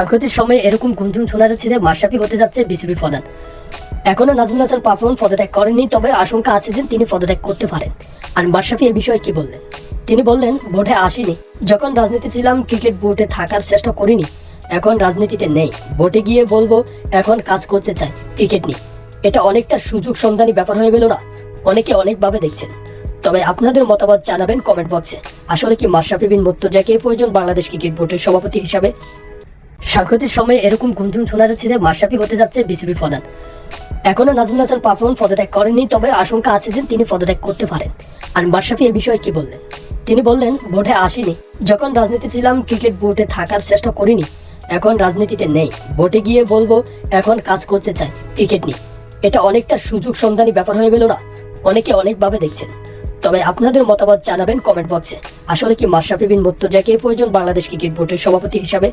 সাংপ্রতিক সময়ে এরকম গুঞ্জন শোনা যাচ্ছে যে মাশরাফি হতে যাচ্ছে বিসিবি প্রধান। এখনও নাজমুল হাসান পারফর্ম পদত্যাগ করেননি, তবে আশঙ্কা আছে যে তিনি পদত্যাগ করতে পারেন। আর মাশরাফি এ বিষয়ে কি বললেন? তিনি বললেন, ভোটে আসিনি। যখন রাজনীতি ছিলাম, ক্রিকেট বোর্ডে থাকার চেষ্টা করিনি। এখন রাজনীতিতে নেই। ভোটে গিয়ে বলব, এখন কাজ করতে চাই ক্রিকেট নিয়ে। এটা অনেকটা সুযোগ সন্ধানী ব্যাপার হয়ে গেল না? অনেকে অনেকভাবে দেখছেন। তবে আপনাদের মতামত জানাবেন কমেন্ট বক্সে। আসলে কি মাশরাফি বিন মুর্তজাকে প্রয়োজন বাংলাদেশ ক্রিকেট বোর্ডের সভাপতি হিসাবে? সাংপ্রতিক সময়ে এরকম গুঞ্জন শোনা যাচ্ছে যে মাশরাফি হতে যাচ্ছে বিসিবি প্রধান এখনও নাজমুল হাসান পারফর্ম পদত্যাগ করেননি, তবে আশঙ্কা আছে যে তিনি পদত্যাগ করতে পারেন। আর মাশরাফি এ বিষয়ে কি বললেন? তিনি বললেন, ভোটে আসিনি। যখন রাজনীতি ছিলাম, ক্রিকেট বোর্ডে থাকার চেষ্টা করিনি। এখন রাজনীতিতে নেই। ভোটে গিয়ে বলব, এখন কাজ করতে চাই ক্রিকেট নিয়ে। এটা অনেকটা সুযোগ সন্ধানী ব্যাপার হয়ে গেল না? অনেকে অনেকভাবে দেখছেন। তবে আপনাদের মতামত জানাবেন কমেন্ট বক্সে। আসলে কি মাশরাফি বিন মুর্তজাকে প্রয়োজন বাংলাদেশ ক্রিকেট বোর্ডের সভাপতি হিসাবে